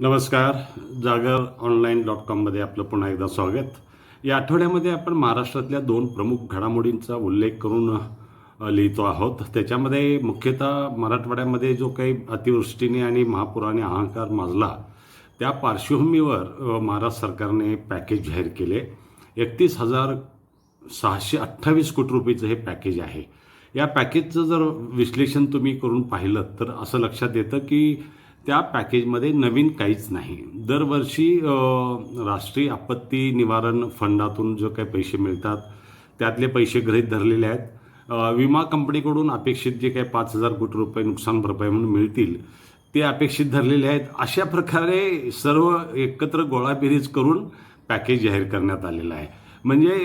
नमस्कार जागर online dot कॉममध्ये आपलं पुन्हा एकदा स्वागत. या आठवड्यामध्ये आपण महाराष्ट्रातल्या दोन प्रमुख घडामोडींचा उल्लेख करून लिहितो आहोत. त्याच्यामध्ये मुख्यतः मराठवाड्यामध्ये जो काही अतिवृष्टीने आणि महापुराने हाहाकार माजला त्या पार्श्वभूमीवर महाराष्ट्र सरकारने पॅकेज जाहीर केले. एकतीस हजार सहाशे अठ्ठावीस कोटी रुपयेचं हे पॅकेज आहे. या पॅकेजचं जर विश्लेषण तुम्ही करून पाहिलं तर असं लक्षात येतं की त्या पॅकेजमध्ये नवीन काहीच नाही. दरवर्षी राष्ट्रीय आपत्ती निवारण फंडातून जो काही पैसे मिळतात त्यातले पैसे गृहीत धरलेले आहेत. विमा कंपनीकडून अपेक्षित जे काही पाच हजार कोटी रुपये नुकसान भरपाई म्हणून मिळतील ते अपेक्षित धरलेले आहेत. अशा प्रकारे सर्व एकत्र गोळाबेरीज करून पॅकेज जाहीर करण्यात आलेलं आहे. म्हणजे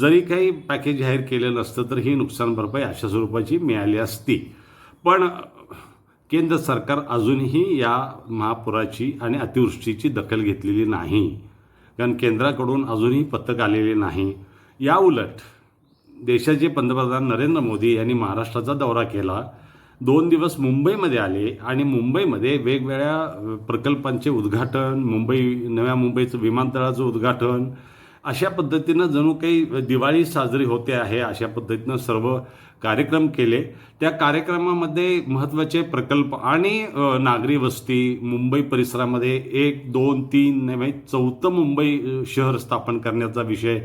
जरी काही पॅकेज जाहीर केलं नसतं तर ही नुकसान भरपाई अशा स्वरूपाची मिळाली असती. पण केंद्र सरकार अजूनही या महापुराची आणि अतिवृष्टीची दखल घेतलेली नाही. कारण केंद्राकडून अजूनही पथक आलेले नाही. या उलट देशाचे पंतप्रधान नरेंद्र मोदी यांनी महाराष्ट्राचा दौरा केला. दोन दिवस मुंबईमध्ये आले आणि मुंबईमध्ये वेगवेगळ्या प्रकल्पांचे उद्घाटन मुंबई नव्या मुंबईचं विमानतळाचं उद्घाटन अशा पद्धतीनं जणू काही दिवाळी साजरी होते आहे अशा पद्धतीनं सर्व कार्यक्रम केले. त्या कार्यक्रमामध्ये महत्त्वाचे प्रकल्प आणि नागरी वस्ती मुंबई परिसरामध्ये एक दोन तीन नव्हे चौथं मुंबई शहर स्थापन करण्याचा विषय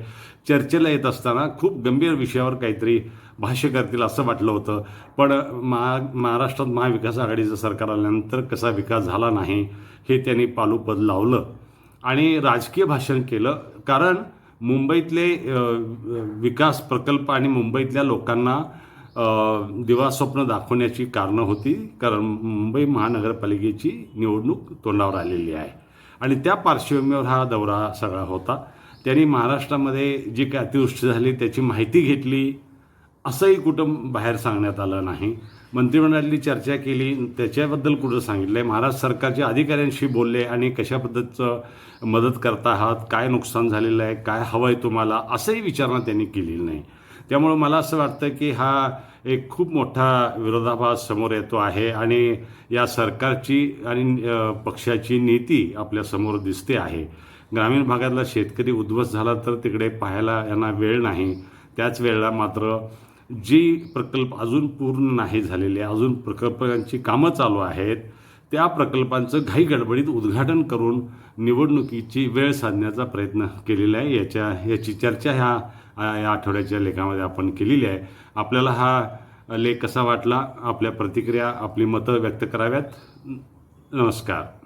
चर्चेला येत असताना खूप गंभीर विषयावर काहीतरी भाष्य करतील असं वाटलं होतं. पण महा महाराष्ट्रात महाविकास आघाडीचं सरकार आल्यानंतर कसा विकास झाला नाही हे त्यांनी पालुपद लावलं. आणि राजकीय भाषण केलं. कारण मुंबईतले विकास प्रकल्प आणि मुंबईतल्या लोकांना दिवास्वप्न दाखवण्याची कारणं होती. कारण मुंबई महानगरपालिकेची निवडणूक तोंडावर आलेली आहे. आणि त्या पार्श्वभूमीवर हा दौरा सगळा होता. त्यांनी महाराष्ट्रामध्ये जी काय अतिवृष्टी झाली त्याची माहिती घेतली. असंही कुठं बाहेर सांगण्यात आलं नाही. मंत्रिमंडळातली चर्चा केली. त्याच्याबद्दल कुठं सांगितलं आहे महाराष्ट्र सरकारच्या अधिकाऱ्यांशी बोलले आणि कशा पद्धतीचं मदत करता आहात? काय नुकसान झालेलं आहे? काय हवं आहे तुम्हाला? असंही विचारणा त्यांनी केलेली नाही. त्यामुळं मला असं वाटतं की हा एक खूप मोठा विरोधाभास समोर येतो आहे आणि या सरकारची आणि पक्षाची नीती आपल्यासमोर दिसते आहे. ग्रामीण भागातला शेतकरी उद्ध्वस्त झाला तर तिकडे पाहायला यांना वेळ नाही. त्याच वेळेला मात्र जी प्रकल्प अजून पूर्ण नाही झालेले अजून प्रकल्पांची कामं चालू आहेत त्या प्रकल्पांचं घाई गडबडीत उद्घाटन करून निवडणुकीची वेळ साधण्याचा प्रयत्न केलेला आहे. याच्या याची चर्चा ह्या या आठवड्याच्या लेखामध्ये आपण केलेली आहे. आपल्याला हा लेख कसा वाटला? आपल्या प्रतिक्रिया आपली मतं व्यक्त कराव्यात. नमस्कार.